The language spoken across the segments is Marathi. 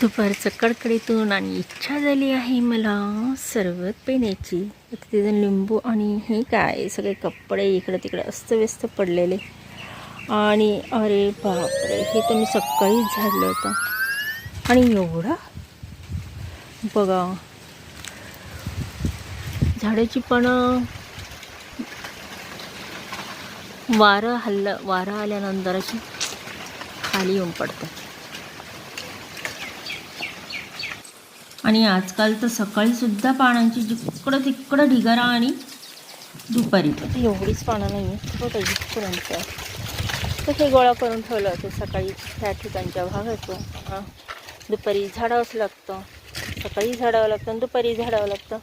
दुपारचं कडकडीतून आणि इच्छा झाली आहे मला सरबत पिण्याची. तिथं लिंबू आणि हे काय सगळे कपडे इकडं तिकडे अस्तव्यस्त पडलेले. आणि अरे बापरे हे तर मी सकाळीच झाडलं होतं. आणि एवढा? बघा. झाडाची पण वारं हल्लं वारं आल्यानंतर अशी खाली येऊन पडतात. आणि आजकाल तर सकाळी सुद्धा पानांची जिकडं तिकडं ढिगारा आणि दुपारी. एवढीच पानं नाही आहे हो जिथपर्यंत तर हे गोळा करून ठेवलं होतं सकाळी त्या ठिकाणच्या भागाचं हां. दुपारी झाडावंच लागतं. सकाळी झाडावं लागतं आणि दुपारी झाडावं लागतं.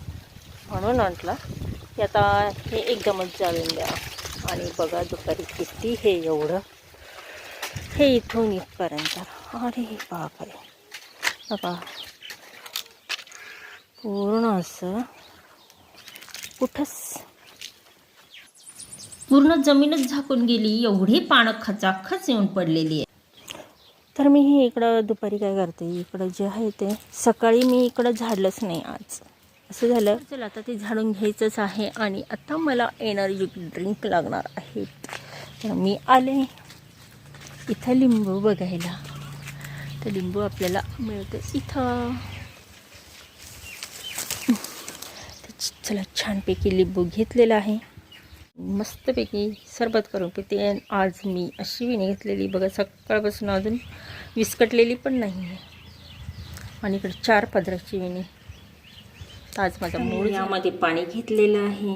म्हणून म्हटलं की आता हे एकदमच जाळून द्या. आणि बघा दुपारी किती हे एवढं. हे इथून इथपर्यंत. अरे बापरे. बघा. पूर्ण असं. कुठंच. पूर्ण जमीनच झाकून गेली एवढी पानं खचाखच येऊन पडलेली आहे तर मी हे इकडं दुपारी काय करते इकडं जे आहे ते सकाळी मी इकडं झाडलंच नाही आज. असं झालं. चला आता ते झाडून घ्यायचंच आहे आणि आता मला एनर्जी ड्रिंक लागणार आहे. तर मी आले. इथं लिंबू बघायला. तर लिंबू आपल्याला मिळतं इथं तर चला छानपैकी लिंबू घेतलेला आहे. मस्तपैकी सरबत करून पिते. आज मी अशी विणी घेतलेली. बघा सकाळपासून अजून विस्कटलेली पण नाही आहे आणि इकडे चार पदराची विणी. आज माझा मूळ यामध्ये पाणी घेतलेलं आहे.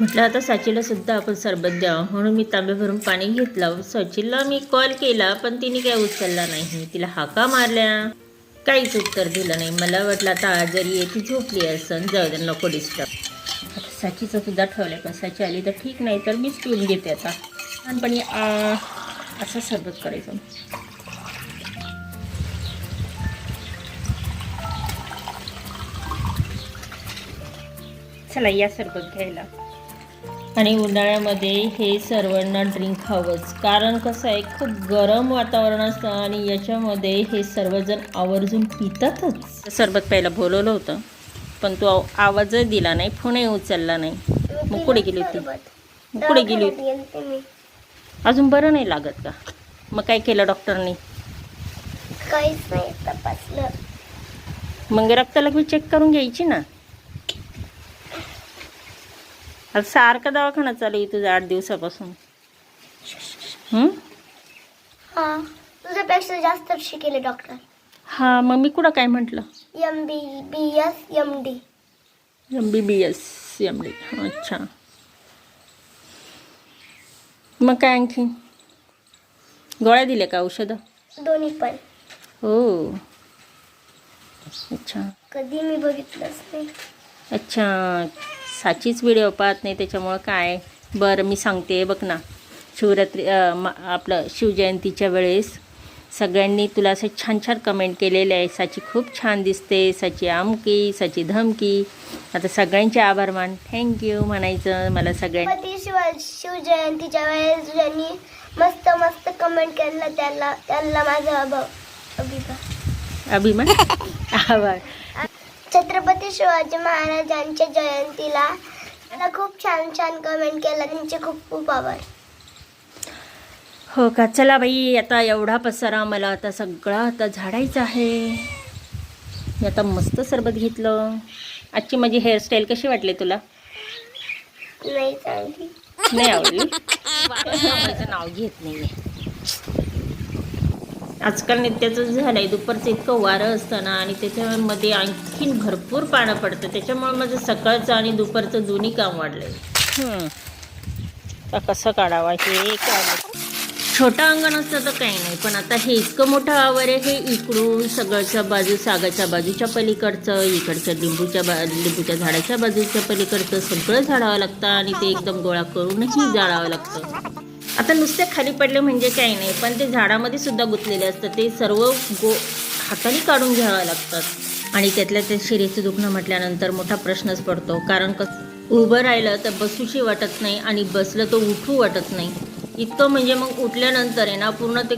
म्हटलं आता साचीला सुद्धा आपण सरबत द्यावं. म्हणून मी तांबे भरून पाणी घेतलं. सचिनला मी कॉल केला पण तिने काय उचलला नाही. तिला हाका मारल्या. काहीच उत्तर दिलं नाही. मला वाटलं आता आजारी आहे ती झोपली असं जाऊ दे नको डिस्टर्ब आता साचीचं सुद्धा ठेवलं पण साची आली तर ठीक नाही तर मीच पिऊन घेते आता. लहानपणी असं सरबत करायचं. चला या सरबत घ्यायला. आणि उन्हाळ्यामध्ये हे सर्वांना ड्रिंक हवंच. कारण कसं आहे खूप गरम वातावरण असतं आणि याच्यामध्ये हे सर्वजण आवर्जून पितातच. सरबत प्यायला बोलवलं होतं पण तो आवाजही दिला नाही फोनही उचलला नाही. मग कुठे गेली होती? मग कुठे गेली होती? अजून बरं नाही लागत का? मग काय केलं डॉक्टरनी? काहीच नाही तपासलं. मग रक्त लघवी चेक करून घ्यायची ना. आता सारखा दवाखाना चालू आहे तुझा आठ दिवसापासून. हं? हा तुझ्यापेक्षा जास्त शिकेले डॉक्टर हा मग मी कुठं काय म्हटलं? M B B S M D M B B S M D अच्छा. मग काय आणखी? गोळ्या दिल्या का औषधं? दोन्ही पण. हो. अच्छा. कधी मी बघितलंच नाही. अच्छा. साचीच व्हिडिओ पाहत नाही त्याच्यामुळं काय? बरं मी सांगते बघ ना. शिवरात्री आपलं शिवजयंतीच्या वेळेस सगळ्यांनी तुला असं छान छान कमेंट केलेले आहे. साची खूप छान दिसते साची आमकी साची धमकी. आता सगळ्यांचे आभार मान. थँक्यू म्हणायचं मला सगळ्यां पती शिव शिवजयंतीच्या वेळेस ज्यांनी मस्त मस्त कमेंट केलं त्याला त्यांना माझा अभिमान. अभिमान? आभार. छत्रपती शिवाजी महाराजांच्या जयंतीला मला खूप छान छान कमेंट केला. त्यांचे खूप खूप आभार. हो का? चला बाई आता एवढा पसारा मला आता सगळा आता झाडायचा आहे. मी आता मस्त सरबत घेतलं. आजची माझी हेअरस्टाईल कशी वाटली तुला? नाही चांगली. नाही आवडली? माझं नाव घेत नाहीये. आजकाल नित्याचं झालंय दुपारचं इतकं वारं असतं ना आणि त्याच्यामध्ये आणखीन भरपूर पानं पडतं त्याच्यामुळे माझं सकाळचं आणि दुपारचं दोन्ही काम वाढलंय. आता कसं काढावा? हे काय छोटं अंगण असतं तर काही नाही पण आता हे इतकं मोठं आवर आहे हे इकडून सगळच्या बाजू सागाच्या बाजूच्या पलीकडचं इकडच्या लिंबूच्या बा लिंबूच्या झाडाच्या बाजूच्या पलीकडचं सगळं झाडावं लागतं आणि ते एकदम गोळा करूनही जाळावं लागतं. आता नुसते खाली पडले म्हणजे काही नाही पण ते झाडामध्ये सुद्धा गुंतलेले असतात. ते सर्व गो हाताने काढून घ्यावं लागतात. आणि त्यातल्या त्या शिरेचं दुखणं म्हटल्यानंतर मोठा प्रश्नच पडतो. कारण कस उभं राहिलं तर बसूशी वाटत नाही आणि बसलं तर उठू वाटत नाही. इतकं म्हणजे मग उठल्यानंतर आहे ना पूर्ण ते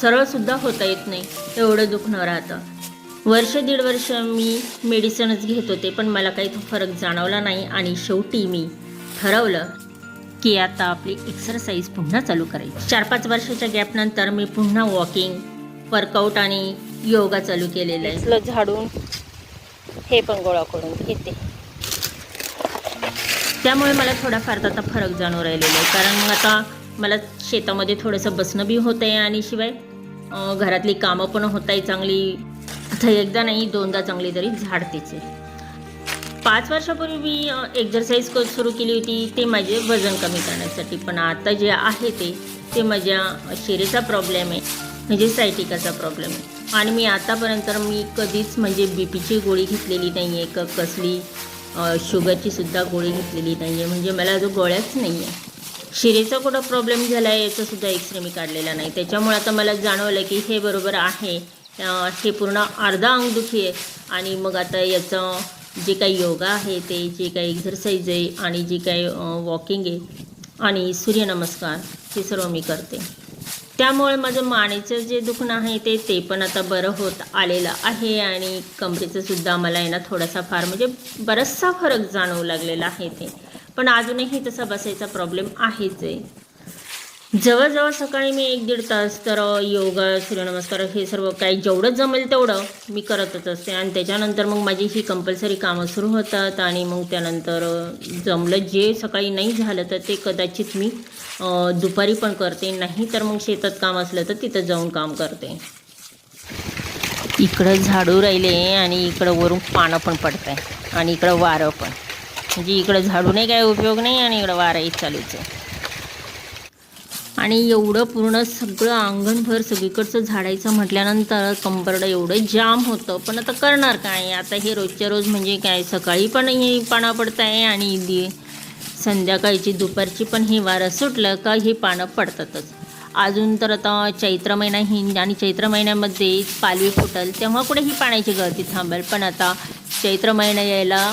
सरळसुद्धा होता येत नाही. एवढं दुखणं राहतं. वर्ष दीड वर्ष मी मेडिसिनच घेत होते पण मला काही फरक जाणवला नाही आणि शेवटी मी ठरवलं की आता आपली एक्सरसाइज पुन्हा चालू करायची. चार पाच वर्षाच्या गॅपनंतर मी पुन्हा वॉकिंग वर्कआउट आणि योगा चालू केलेलं आहे. झाडून हे पण गोळा करून घेते. त्यामुळे मला थोडाफार आता फरक जाणू राहिलेला आहे. कारण मग आता मला शेतामध्ये थोडंसं बसणं बी होतं आहे आणि शिवाय घरातली कामं पण होत आहे चांगली. आता एकदा नाही दोनदा चांगली तरी झाडतेच आहे. पाच वर्षापूर्वी मी एक्झरसाईज क सुरू केली होती ते माझे वजन कमी करण्यासाठी. पण आता जे आहे ते ते माझ्या शिरेचा प्रॉब्लेम आहे. म्हणजे सायटिकाचा प्रॉब्लेम आहे. आणि मी आतापर्यंत मी कधीच म्हणजे बी पीची गोळी घेतलेली नाही आहे क कसली शुगरचीसुद्धा शुगरची सुद्धा गोळी घेतलेली नाही आहे म्हणजे मला जो गोळ्याच नाही आहे शिरेचा कुठं प्रॉब्लेम झाला आहे याचासुद्धा एक्सरे मी काढलेला नाही. त्याच्यामुळे आता मला जाणवलं की हे बरोबर आहे. हे पूर्ण अर्धा अंगदुखी आहे. आणि मग आता याचं जे काही योगा आहे ते जे काही एक्झरसाईज आहे आणि जे काही वॉकिंग आहे आणि सूर्यनमस्कार हे सर्व मी करते. त्यामुळे माझं मानेचं जे दुखणं आहे ते ते पण आता बरं होत आलेलं आहे आणि कमरेचं सुद्धा मला आहे ना थोडासा फार म्हणजे बराचसा फरक जाणवू लागलेला आहे ते. पण अजूनही तसा बसायचा प्रॉब्लेम आहेच आहे. जवळजवळ सकाळी मी एक दीड तास तर योगा सूर्यनमस्कार हे सर्व काही जेवढं जमेल तेवढं मी करतच असते. आणि त्याच्यानंतर मग माझी ही कंपल्सरी कामं सुरू होतात आणि मग त्यानंतर जमलं जे सकाळी नाही झालं तर ते कदाचित मी दुपारी पण करते. नाही तर मग शेतात काम असलं तर तिथं जाऊन काम करते. इकडं झाडू राहिले आणि इकडं वरून पानं पण पडत आहे आणि इकडं वारं पण. म्हणजे इकडं झाडू नाही काय उपयोग नाही आणि इकडं वारंही चालूच आहे. आणि एवढं पूर्ण सगळं अंगणभर सगळीकडचं झाडायचं म्हटल्यानंतर कंबरडं एवढं जाम होतं. पण आता करणार काय? आता हे रोजच्या रोज म्हणजे काय? सकाळी पण हे पानं पडत आहे आणि दि संध्याकाळची दुपारची पण हे वारं सुटलं का ही पानं पडतातच. अजून तर आता चैत्र महिना ही आणि चैत्र महिन्यामध्ये पालवी फुटल तेव्हा कुठे ही पाण्याची गळती थांबेल? पण आता चैत्र महिना यायला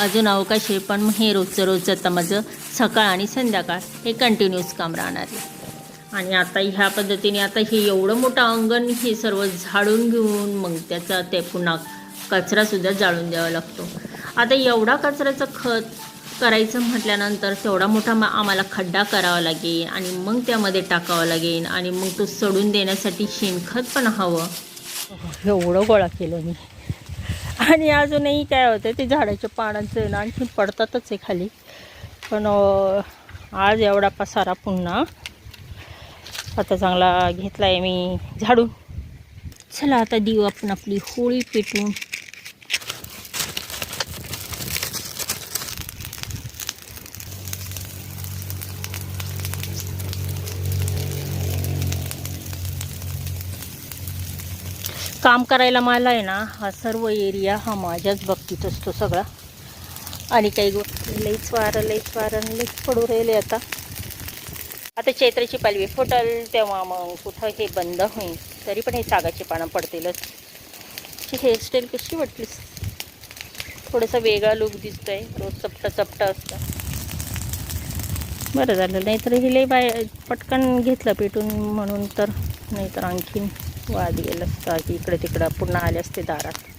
अजून अवकाश आहे. पण हे रोजचं रोजचं आता माझं सकाळ आणि संध्याकाळ हे कंटिन्यूस काम राहणार आहे. आणि आता ह्या पद्धतीने आता हे एवढं मोठं अंगण हे सर्व झाडून घेऊन मग त्याचा ते पुन्हा कचरासुद्धा जाळून द्यावा लागतो. आता एवढा कचऱ्याचं खत करायचं म्हटल्यानंतर तेवढा मोठा मा आम्हाला खड्डा करावा लागेल आणि मग त्यामध्ये टाकावं लागेल आणि मग तो सोडून देण्यासाठी शेणखत पण हवं. एवढं गोळा केलं मी. आणि अजूनही काय होतं ते झाडाच्या पानांचं ना आणखी पडतातच आहे खाली. पण आज एवढा पसारा पुन्हा. आता चांगला घेतला आहे मी झाडून. चला आता देऊ आपण आपली होळी पेटवून. काम करायला मला आहे ना हा सर्व एरिया हा माझ्याच बाबतीत असतो सगळा. आणि काही गोष्टी लईच वारं लईच वारं लईच पडू राहिले आता. आता चैत्राची पालवी फुटल तेव्हा मग कुठं हे बंद होईल. तरी पण हे सागाची पानं पडतीलच. ही हेअरस्टाईल कशी वाटलीस? थोडंसं वेगळा लुक दिसतोय. रोज चपटा चपटा असतं. बरं झालं. नाहीतर हे लई बाय पटकन घेतलं पेटून म्हणून तर. नाहीतर आणखीन वाद गेलं. असता की इकडे तिकडं पुन्हा आले असते दारात.